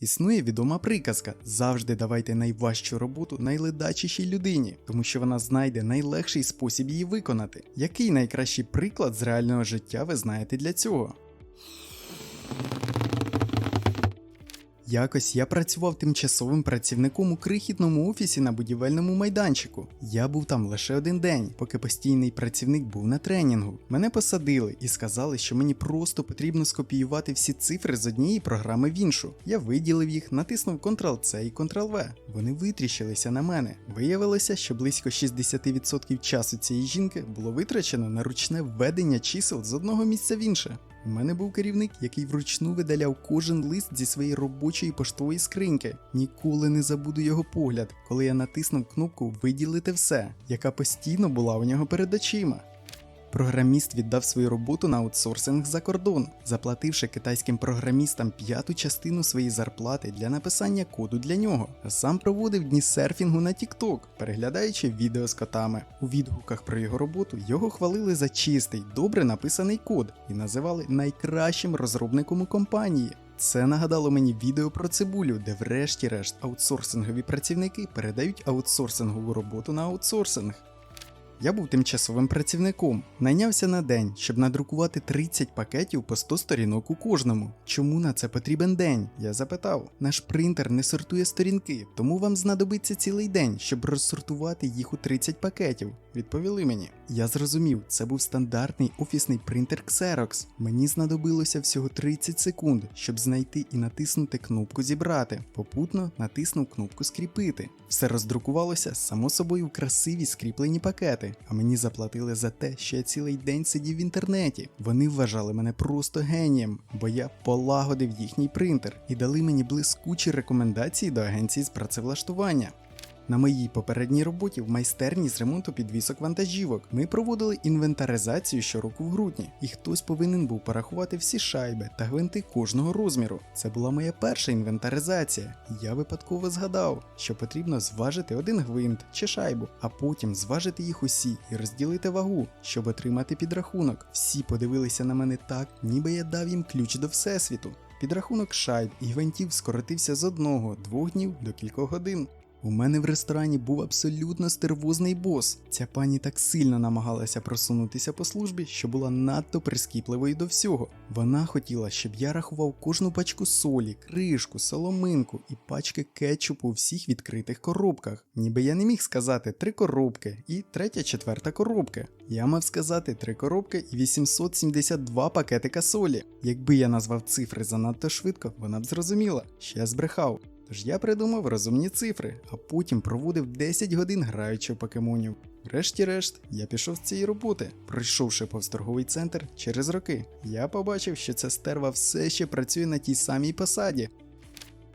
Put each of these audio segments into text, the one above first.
Існує відома приказка: завжди давайте найважчу роботу найледачішій людині, тому що вона знайде найлегший спосіб її виконати. Який найкращий приклад з реального життя ви знаєте для цього? Якось я працював тимчасовим працівником у крихітному офісі на будівельному майданчику. Я був там лише один день, поки постійний працівник був на тренінгу. Мене посадили і сказали, що мені просто потрібно скопіювати всі цифри з однієї програми в іншу. Я виділив їх, натиснув Ctrl-C і Ctrl-V. Вони витріщилися на мене. Виявилося, що близько 60% часу цієї жінки було витрачено на ручне введення чисел з одного місця в інше. У мене був керівник, який вручну видаляв кожен лист зі своєї робочої поштової скриньки. Ніколи не забуду його погляд, коли я натиснув кнопку Виділити все, яка постійно була у нього перед очима. Програміст віддав свою роботу на аутсорсинг за кордон, заплативши китайським програмістам п'яту частину своєї зарплати для написання коду для нього, сам проводив дні серфінгу на TikTok, переглядаючи відео з котами. У відгуках про його роботу його хвалили за чистий, добре написаний код і називали найкращим розробником у компанії. Це нагадало мені відео про цибулю, де врешті-решт аутсорсингові працівники передають аутсорсингову роботу на аутсорсинг. Я був тимчасовим працівником, найнявся на день, щоб надрукувати 30 пакетів по 100 сторінок у кожному. Чому на це потрібен день? Я запитав. Наш принтер не сортує сторінки, тому вам знадобиться цілий день, щоб розсортувати їх у 30 пакетів. Відповіли мені. Я зрозумів, це був стандартний офісний принтер Xerox. Мені знадобилося всього 30 секунд, щоб знайти і натиснути кнопку Зібрати. Попутно натиснув кнопку Скріпити. Все роздрукувалося само собою в красиві скріплені пакети, а мені заплатили за те, що я цілий день сидів в інтернеті. Вони вважали мене просто генієм, бо я полагодив їхній принтер і дали мені блискучі рекомендації до агенції з працевлаштування. На моїй попередній роботі в майстерні з ремонту підвісок вантажівок ми проводили інвентаризацію щороку в грудні, і хтось повинен був порахувати всі шайби та гвинти кожного розміру. Це була моя перша інвентаризація. Я випадково згадав, що потрібно зважити один гвинт чи шайбу, а потім зважити їх усі і розділити вагу, щоб отримати підрахунок. Всі подивилися на мене так, ніби я дав їм ключ до всесвіту. Підрахунок шайб і гвинтів скоротився з одного-двох днів до кількох годин. У мене в ресторані був абсолютно стервозний бос. Ця пані так сильно намагалася просунутися по службі, що була надто прискіпливою до всього. Вона хотіла, щоб я рахував кожну пачку солі, кришку, соломинку і пачки кетчупу у всіх відкритих коробках. Ніби я не міг сказати три коробки і третя, четверта коробки. Я мав сказати три коробки і 872 пакетика солі. Якби я назвав цифри занадто швидко, вона б зрозуміла, що я збрехав. Тож я придумав розумні цифри, а потім проводив 10 годин граючи в покемонів. Врешті-решт, я пішов з цієї роботи, пройшовши повз торговий центр через роки. Я побачив, що ця стерва все ще працює на тій самій посаді.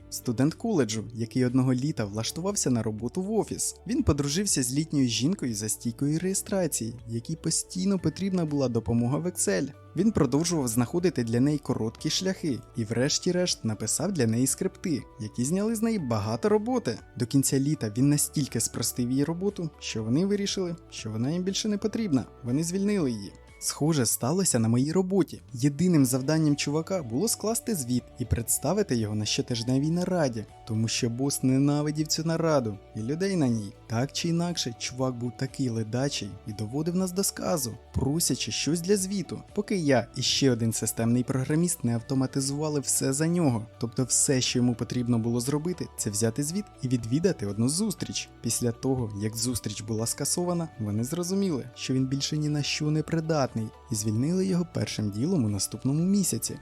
Студент коледжу, який одного літа влаштувався на роботу в офіс. Він подружився з літньою жінкою за стійкою реєстрації, якій постійно потрібна була допомога в Excel. Він продовжував знаходити для неї короткі шляхи і, врешті-решт, написав для неї скрипти, які зняли з неї багато роботи. До кінця літа він настільки спростив її роботу, що вони вирішили, що вона їм більше не потрібна. Вони звільнили її. Схоже, сталося на моїй роботі. Єдиним завданням чувака було скласти звіт і представити його на щотижневій нараді, тому що бос ненавидів цю нараду і людей на ній. Так чи інакше, чувак був такий ледачий і доводив нас до сказу, просячи щось для звіту, поки я і ще один системний програміст не автоматизували все за нього. Тобто, все, що йому потрібно було зробити, це взяти звіт і відвідати одну зустріч. Після того, як зустріч була скасована, вони зрозуміли, що він більше ні на що не придатний, і звільнили його першим ділом у наступному місяці.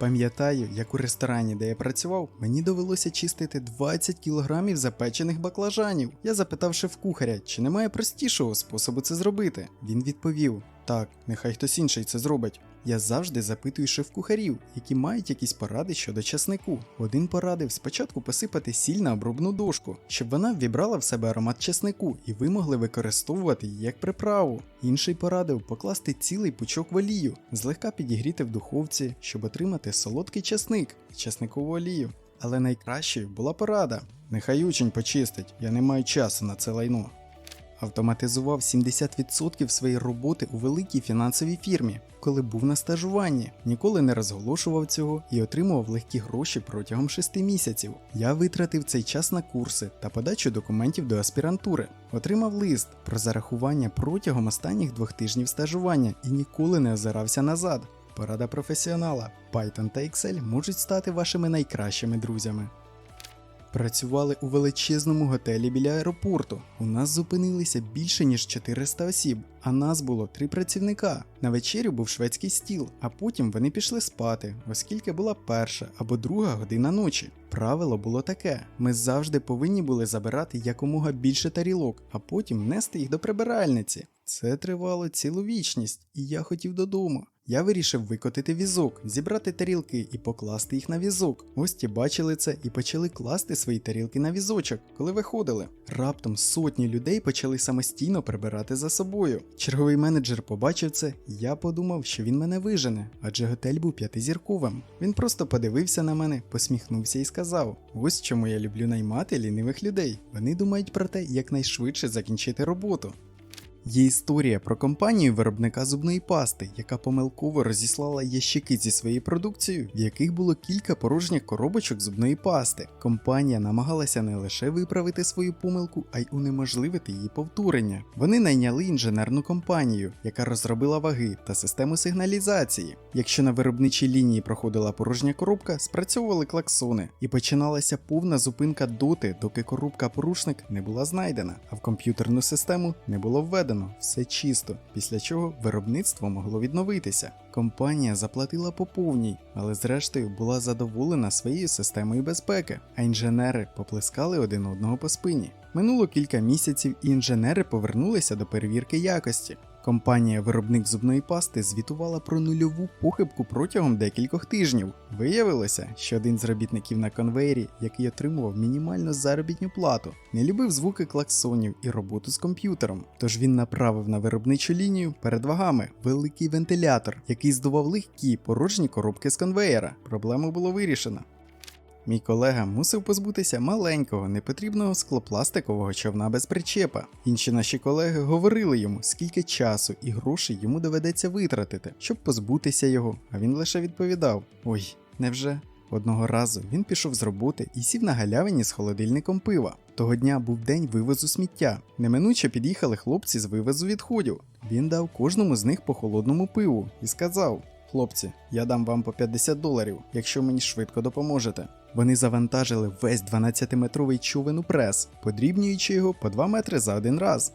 Пам'ятаю, як у ресторані, де я працював, мені довелося чистити 20 кілограмів запечених баклажанів. Я запитав шеф-кухаря, чи немає простішого способу це зробити. Він відповів: так, нехай хтось інший це зробить. Я завжди запитую шеф-кухарів, які мають якісь поради щодо часнику. Один порадив спочатку посипати сіль на обробну дошку, щоб вона ввібрала в себе аромат часнику, і ви могли використовувати її як приправу. Інший порадив покласти цілий пучок в олію, злегка підігріти в духовці, щоб отримати солодкий часник і часникову олію. Але найкращою була порада: нехай учень почистить, я не маю часу на це лайно. Автоматизував 70% своєї роботи у великій фінансовій фірмі, коли був на стажуванні. Ніколи не розголошував цього і отримував легкі гроші протягом 6 місяців. Я витратив цей час на курси та подачу документів до аспірантури. Отримав лист про зарахування протягом останніх двох тижнів стажування і ніколи не озирався назад. Порада професіонала. Python та Excel можуть стати вашими найкращими друзями. Працювали у величезному готелі біля аеропорту. У нас зупинилися більше ніж 400 осіб, а нас було три працівника. На вечерю був шведський стіл, а потім вони пішли спати, оскільки була перша або друга година ночі. Правило було таке: ми завжди повинні були забирати якомога більше тарілок, а потім нести їх до прибиральниці. Це тривало цілу вічність, і я хотів додому. Я вирішив викотити візок, зібрати тарілки і покласти їх на візок. Гості бачили це і почали класти свої тарілки на візочок, коли виходили. Раптом сотні людей почали самостійно прибирати за собою. Черговий менеджер побачив це, і я подумав, що він мене вижене, адже готель був п'ятизірковим. Він просто подивився на мене, посміхнувся і сказав: Ось чому я люблю наймати лінивих людей. Вони думають про те, як найшвидше закінчити роботу. Є історія про компанію виробника зубної пасти, яка помилково розіслала ящики зі своєю продукцією, в яких було кілька порожніх коробочок зубної пасти. Компанія намагалася не лише виправити свою помилку, а й унеможливити її повторення. Вони найняли інженерну компанію, яка розробила ваги та систему сигналізації. Якщо на виробничій лінії проходила порожня коробка, спрацьовували клаксони, і починалася повна зупинка доти, доки коробка-порушник не була знайдена, а в комп'ютерну систему не було введено все чисто, після чого виробництво могло відновитися. Компанія заплатила по повній, але зрештою була задоволена своєю системою безпеки, а інженери поплескали один одного по спині. Минуло кілька місяців, і інженери повернулися до перевірки якості. Компанія виробник зубної пасти звітувала про нульову похибку протягом декількох тижнів. Виявилося, що один з робітників на конвейері, який отримував мінімальну заробітну плату, не любив звуки клаксонів і роботу з комп'ютером. Тож він направив на виробничу лінію перед вагами великий вентилятор, який здував легкі порожні коробки з конвейера. Проблему було вирішено. Мій колега мусив позбутися маленького, непотрібного склопластикового човна без причепа. Інші наші колеги говорили йому, скільки часу і грошей йому доведеться витратити, щоб позбутися його, а він лише відповідав: Ой, невже? Одного разу він пішов з роботи і сів на галявині з холодильником пива. Того дня був день вивозу сміття. Неминуче під'їхали хлопці з вивозу відходів. Він дав кожному з них по холодному пиву і сказав: Хлопці, я дам вам по 50 доларів, якщо мені швидко допоможете. Вони завантажили весь 12-метровий човен у прес, подрібнюючи його по 2 метри за один раз.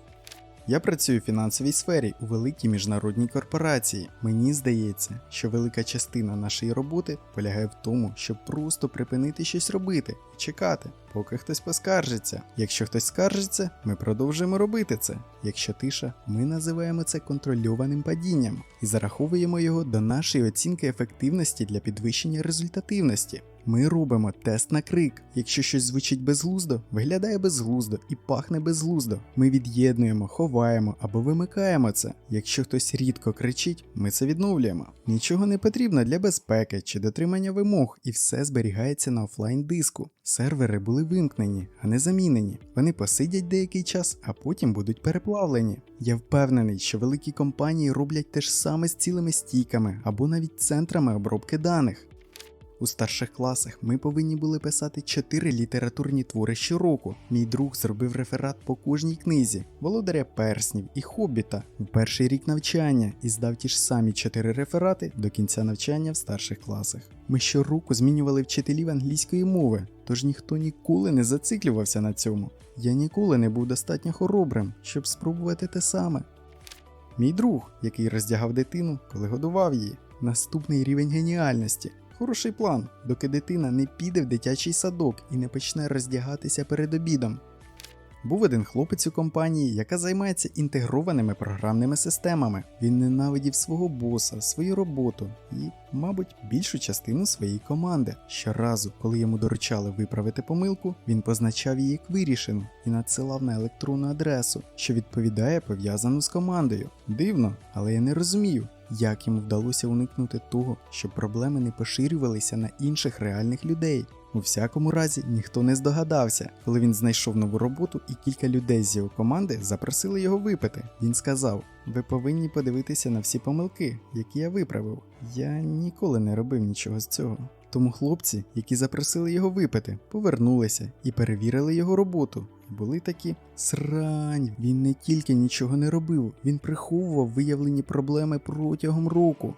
Я працюю в фінансовій сфері у великій міжнародній корпорації. Мені здається, що велика частина нашої роботи полягає в тому, щоб просто припинити щось робити і чекати, поки хтось поскаржиться. Якщо хтось скаржиться, ми продовжуємо робити це. Якщо тиша, ми називаємо це контрольованим падінням і зараховуємо його до нашої оцінки ефективності для підвищення результативності. Ми робимо тест на крик. Якщо щось звучить безглуздо, виглядає безглуздо і пахне безглуздо. Ми від'єднуємо, ховаємо або вимикаємо це. Якщо хтось рідко кричить, ми це відновлюємо. Нічого не потрібно для безпеки чи дотримання вимог, і все зберігається на офлайн диску. Сервери були вимкнені, а не замінені. Вони посидять деякий час, а потім будуть переплавлені. Я впевнений, що великі компанії роблять те ж саме з цілими стійками або навіть центрами обробки даних. У старших класах ми повинні були писати чотири літературні твори щороку. Мій друг зробив реферат по кожній книзі, володаря перснів і хобіта в перший рік навчання і здав ті ж самі чотири реферати до кінця навчання в старших класах. Ми щороку змінювали вчителів англійської мови, тож ніхто ніколи не зациклювався на цьому. Я ніколи не був достатньо хоробрим, щоб спробувати те саме. Мій друг, який роздягав дитину, коли годував її. Наступний рівень геніальності. Хороший план, доки дитина не піде в дитячий садок і не почне роздягатися перед обідом. Був один хлопець у компанії, яка займається інтегрованими програмними системами. Він ненавидів свого боса, свою роботу і, мабуть, більшу частину своєї команди. Щоразу, коли йому доручали виправити помилку, він позначав її як вирішену і надсилав на електронну адресу, що відповідає пов'язану з командою. Дивно, але я не розумію. Як йому вдалося уникнути того, щоб проблеми не поширювалися на інших реальних людей? У всякому разі, ніхто не здогадався, коли він знайшов нову роботу і кілька людей з його команди запросили його випити. Він сказав: Ви повинні подивитися на всі помилки, які я виправив. Я ніколи не робив нічого з цього. Тому хлопці, які запросили його випити, повернулися і перевірили його роботу. Були такі срань. Він не тільки нічого не робив, він приховував виявлені проблеми протягом року.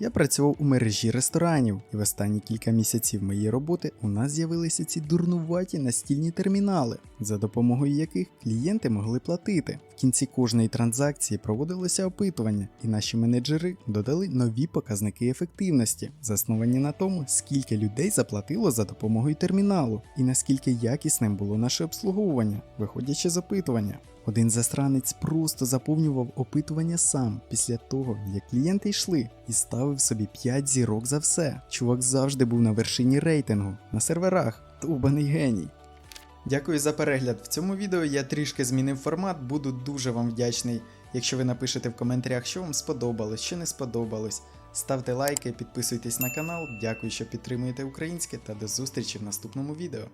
Я працював у мережі ресторанів, і в останні кілька місяців моєї роботи у нас з'явилися ці дурнуваті настільні термінали, за допомогою яких клієнти могли платити. В кінці кожної транзакції проводилося опитування, і наші менеджери додали нові показники ефективності, засновані на тому, скільки людей заплатило за допомогою терміналу, і наскільки якісним було наше обслуговування, виходячи з опитування. Один засранець просто заповнював опитування сам після того, як клієнти йшли, і ставив собі 5 зірок за все. Чувак завжди був на вершині рейтингу на серверах. Тубаний геній. Дякую за перегляд. В цьому відео я трішки змінив формат, буду дуже вам вдячний, якщо ви напишете в коментарях, що вам сподобалось, що не сподобалось. Ставте лайки, підписуйтесь на канал. Дякую, що підтримуєте українське та до зустрічі в наступному відео.